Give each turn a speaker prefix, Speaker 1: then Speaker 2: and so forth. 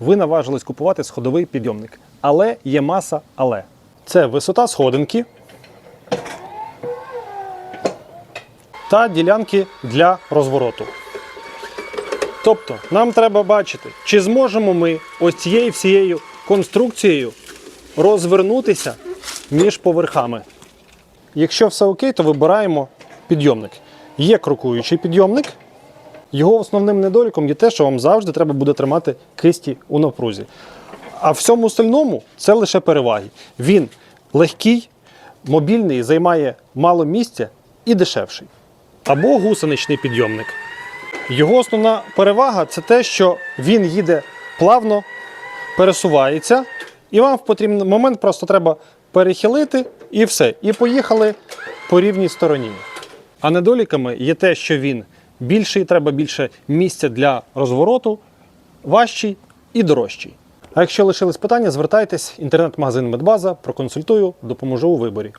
Speaker 1: Ви наважились купувати сходовий підйомник. Але є маса але. Це висота сходинки та ділянки для розвороту. Тобто, нам треба бачити, чи зможемо ми ось цією всією конструкцією розвернутися між поверхами. Якщо все окей, то вибираємо підйомник. Є крокуючий підйомник. Його основним недоліком є те, що вам завжди треба буде тримати кисті у напрузі. А всьому остальному це лише переваги. Він легкий, мобільний, займає мало місця і дешевший. Або гусеничний підйомник. Його основна перевага це те, що він їде плавно, пересувається, і вам в потрібний момент просто треба перехилити і все. І поїхали по рівній стороні. А недоліками є те, що він більший, треба більше місця для розвороту, важчий і дорожчий. А якщо лишились питання, звертайтесь, інтернет-магазин Медбаза, проконсультую, допоможу у виборі.